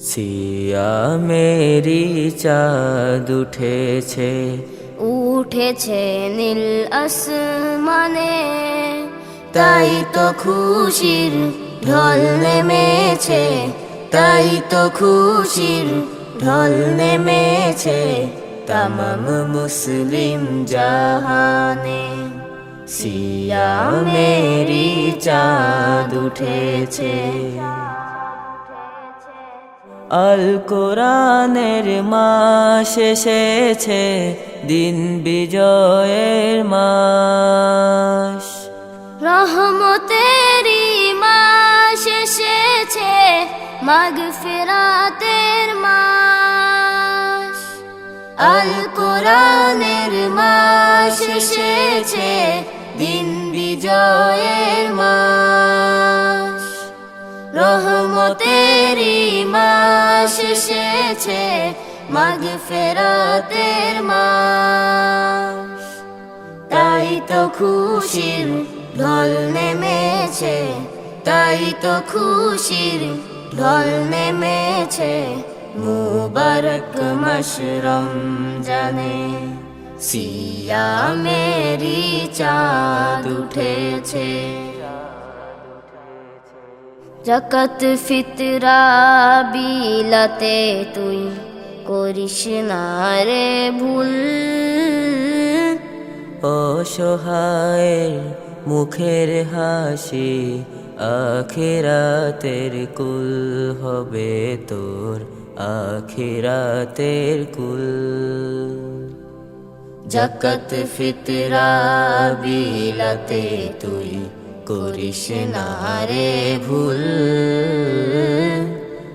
সিয়া Mary চাঁদ উঠেছে। উঠেছে নীল আসমানে, তাই তো খুশির ঢল নেমেছে, তাই তো খুশির ঢল নেমেছে তামাম মুসলিম জাহানে। সিয়া মেরি চাঁদ উঠেছে। আল কোরআনের মাস এসেছে, দিন বিজয়ের মাস। রহমতেরি মাস এসেছে মাগ ফেরাতের মাস। আল কোরআনের মাস এসেছে, দিন বিজয়ের মাস। রহমতেরি মাস এসেছে মাগ ফেরাতের মাস। তাই তো খুশির ঢল নেমেছে, তাই তো খুশির ঢল নেমেছে, মুবারক মশরম জানে। সিয়া মেরি চাঁদ উঠেছে। জাকাত ফিতরা বিলাতে তুই করিস না রে ভুল। অসহায়ের মুখের হাসি আখিরাতের কুল হবে তোর আখিরাতের কুল। জাকাত ফিতরা বিলাতে তুই করিস না রে ভুল।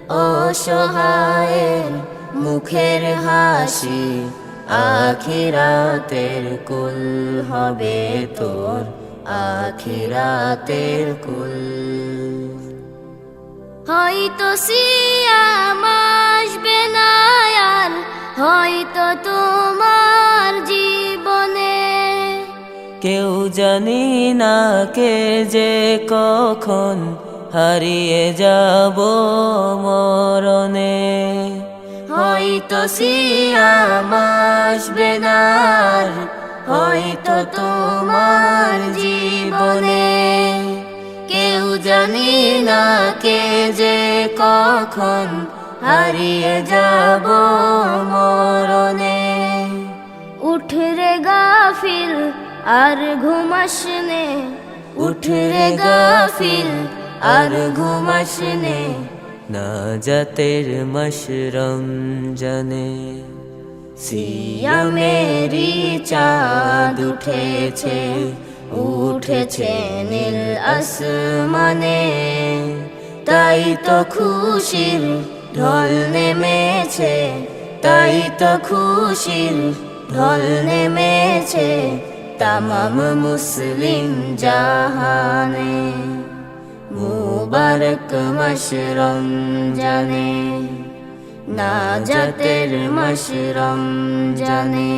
অসহায়ের মুখের হাসি আখিরাতের কুল হবে তোর, আখিরাতের কুল। হয়তো সিয়াম আসবে না আর, হয়তো তোমার জীবনে কেউ জানি না কে যে কখন হারিয়ে যাব মরণে। হয়তো সিয়াম আসবে না, হয়তো তোমার জীবনে। কেউ জানি না কে যে কখন হারিয়ে যাব আর ঘুমাস নে, উঠ রে গাফিল, আর ঘুমাস নে জাতের মশরম সিয়া মেরি চাঁদ উঠেছে উঠেছে নীল আসমানে। তাই তো খুশির ঢল নেমেছে, তাই তো খুশির ঢল নেমেছে। তামাম মুসলিম জাহানে মুবারক মশরম জানে না জাতের মশরম জানে